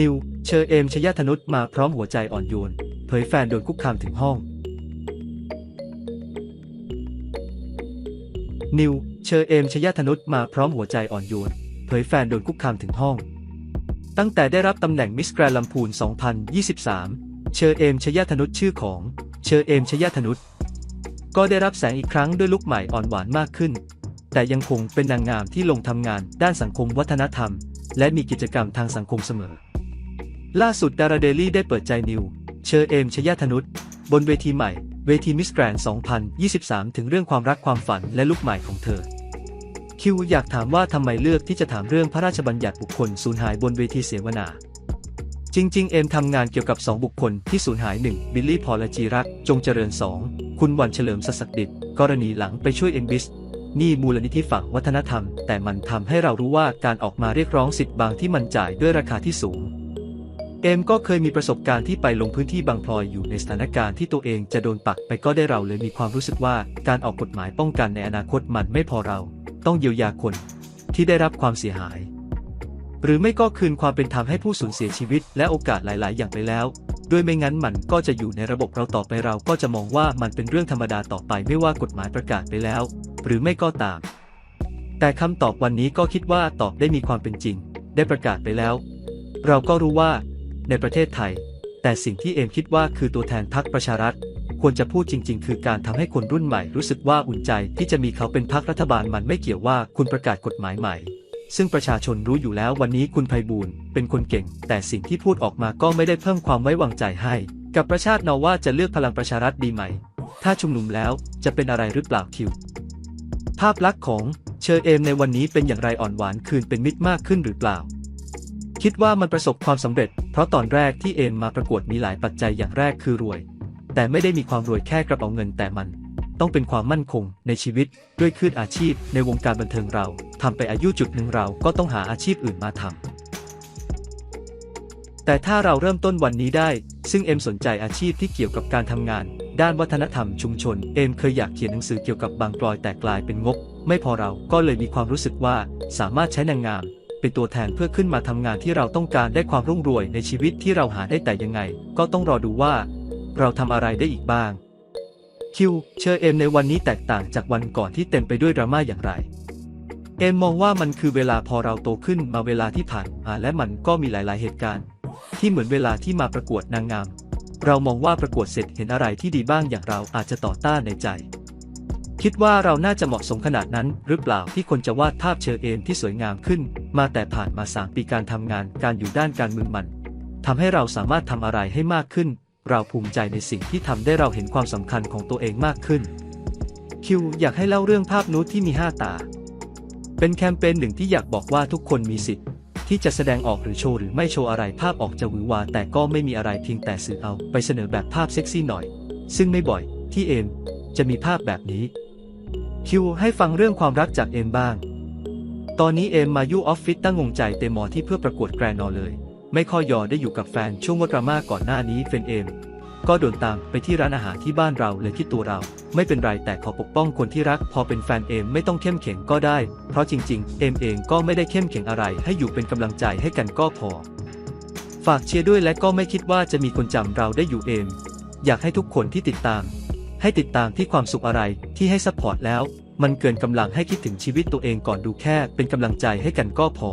นิว เชอเอมชยธนุษมาพร้อมหัวใจอ่อนโยน เผยแฟนโดนคุกคามถึงห้อง นิว เชอเอมชยธนุษมาพร้อมหัวใจอ่อนโยน เผยแฟนโดนคุกคามถึงห้อง ตั้งแต่ได้รับตำแหน่งมิสแกรนลำพูน 2023 เชอเอมชยธนุษชื่อของ เชอเอมชยธนุษก็ได้รับแสงอีกครั้งด้วยลุคใหม่อ่อนหวานมากขึ้น แต่ยังคงเป็นนางงามที่ลงทำงานด้านสังคมวัฒนธรรม และมีกิจกรรมทางสังคมเสมอ ล่าสุดดาราเดลี่ได้เปิดใจนิว เชอเอมชยธนุษบนเวทีใหม่ เวทีมิสแกรน2023 ถึงเรื่องความรักความฝันและลุคใหม่ของเธอ คิวอยากถามว่าทำไมเลือกที่จะถามเรื่องพระราชบัญญัติบุคคลสูญหายบนเวทีเสวนา จริง ๆ เอมทำงานเกี่ยวกับ 2 บุคคลที่สูญหาย 1. บิลลี่พอลแลจีรัก จงเจริญ 2. คุณวันเฉลิมสศักดิตกรณีหลังไปช่วยเอ็นบิสนี่มูลนิธิฝั่งวัฒนธรรม แต่มันทำให้เรารู้ว่าการออกมาเรียกร้องสิทธิ์บางที่มันจ่ายด้วยราคาที่สูง เอมก็เคยมีประสบการณ์ที่ไปลงพื้นที่บางพลอยอยู่ในสถานการณ์ที่ตัวเองจะโดนปักไปก็ได้เราเลยมีความรู้สึกว่าการออกกฎหมายป้องกันในอนาคตมันไม่พอเรา ต้องเยียวยาคนที่ได้รับความเสียหาย หรือไม่ก็คืนความเป็นธรรมให้ผู้สูญเสียชีวิต และโอกาสหลาย ๆ อย่างไปแล้ว ด้วยไม่งั้นมันก็จะอยู่ในระบบเราต่อไปเราก็จะมองว่ามันเป็นเรื่องธรรมดาต่อไปไม่ว่ากฎหมายประกาศไปแล้ว หรือไม่ก็ตาม แต่คำตอบวันนี้ก็คิดว่าตอบได้มีความเป็นจริง ได้ประกาศไปแล้ว เราก็รู้ว่า ในประเทศไทย แต่สิ่งที่เอมคิดว่าคือตัวแทนพรรคประชารัฐ ควรจะพูดจริง ๆ คือการทำให้คนรุ่นใหม่รู้สึกว่าอุ่นใจที่จะมีเขาเป็นพรรครัฐบาลมันไม่เกี่ยวว่าคุณประกาศกฎหมายใหม่ ซึ่งประชาชนรู้อยู่แล้ววันนี้คุณไพบูลย์เป็นคนเก่ง แต่สิ่งที่พูดออกมาก็ไม่ได้เพิ่มความไว้วางใจให้ กับประชาชนาว่าจะเลือกพลังประชารัฐดีไหม ถ้าชุมนุมแล้วจะเป็นอะไรหรือเปล่าคิว ภาพลักษณ์ของเชอเอมในวันนี้เป็นอย่างไรอ่อนหวานคืนเป็นมิตรมากขึ้นหรือเปล่า คิดว่ามันประสบความสำเร็จ เพราะตอนแรกที่เอมมาประกวดมีหลายปัจจัยอย่างแรกคือรวย แต่ไม่ได้มีความรวยแค่กระเป๋าเงินแต่มัน ต้องเป็นความมั่นคงในชีวิต ด้วยคลื่นอาชีพ ในวงการบันเทิงเราทำไปอายุจุดหนึ่งเราก็ต้องหาอาชีพอื่นมาทำแต่ถ้าเราเริ่มต้นวันนี้ได้ ซึ่งเอ็มสนใจอาชีพที่เกี่ยวกับการทำงาน ด้านวัฒนธรรมชุมชน เอ็มเคยอยากเขียนหนังสือเกี่ยวกับบางกลอยแต่กลายเป็นงบ ไม่พอเราก็เลยมีความรู้สึกว่าสามารถใช้นางงาม เป็นตัวแทนเพื่อขึ้นมาทำงานที่เราต้องการได้ความรุ่งรวยในชีวิตที่เราหาได้แต่ยังไง ก็ต้องรอดูว่า เราทำอะไรได้อีกบ้างคิวเชอเอมในวันนี้แตกต่างจากวันก่อนที่เต็มไปด้วยดราม่าอย่างไร เอมมองว่ามันคือเวลาพอเราโตขึ้นมาเวลาที่ผ่านมาและมันก็มีหลาย ๆ เหตุการณ์ ที่เหมือนเวลาที่มาประกวดนางงาม เรามองว่าประกวดเสร็จเห็นอะไรที่ดีบ้างอย่างเราอาจจะต่อต้านในใจ คิดว่าเราน่าจะเหมาะสมขนาดนั้น หรือเปล่าที่คนจะวาดภาพเชอเอมที่สวยงามขึ้น มาแต่ผ่านมาสามปีการทำงานการอยู่ด้านการเมืองมันทำให้เราสามารถทำอะไรให้มากขึ้น เราภูมิใจในสิ่งที่ทำได้เราเห็นความสำคัญของตัวเองมากขึ้นคิวอยากให้เล่าเรื่องภาพนูดที่มีห้าตา เป็นแคมเปญหนึ่งที่อยากบอกว่าทุกคนมีสิทธิ์ ที่จะแสดงออกหรือโชว์หรือไม่โชว์อะไรภาพออกจะหวือหวาแต่ก็ไม่มีอะไรเพียงแต่สื่อเอาไปเสนอแบบภาพเซ็กซี่หน่อย ซึ่งไม่บ่อยที่เอมจะมีภาพแบบนี้ คิวให้ฟังเรื่องความรักจากเอมบ้าง ตอนนี้เอมมายู่ออฟฟิศตั้งงงใจเต็มหมอที่เพื่อประกวดแกรนอเลย ไม่ค่อยยอได้อยู่กับแฟนช่วงวัดดราม่าก่อนหน้านี้เฟนเอมก็โดนตามไปที่ร้านอาหารที่บ้านเราเลยคิดตัวเรา ไม่เป็นไรแต่ขอปกป้องคนที่รัก พอเป็นแฟนเอมไม่ต้องเข้มแข็งก็ได้ เพราะจริง ๆ เอมเองก็ไม่ได้เข้มแข็งอะไร ให้อยู่เป็นกำลังใจให้กันก็พอ ฝากเชียร์ด้วยและก็ไม่คิดว่าจะมีคนจำเราได้อยู่เอมอยากให้ทุกคนที่ติดตาม ให้ติดตามที่ความสุขอะไรที่ให้ซัพพอร์ตแล้ว มันเกินกำลังให้คิดถึงชีวิตตัวเองก่อนดูแค่เป็นกำลังใจให้กันก็พอ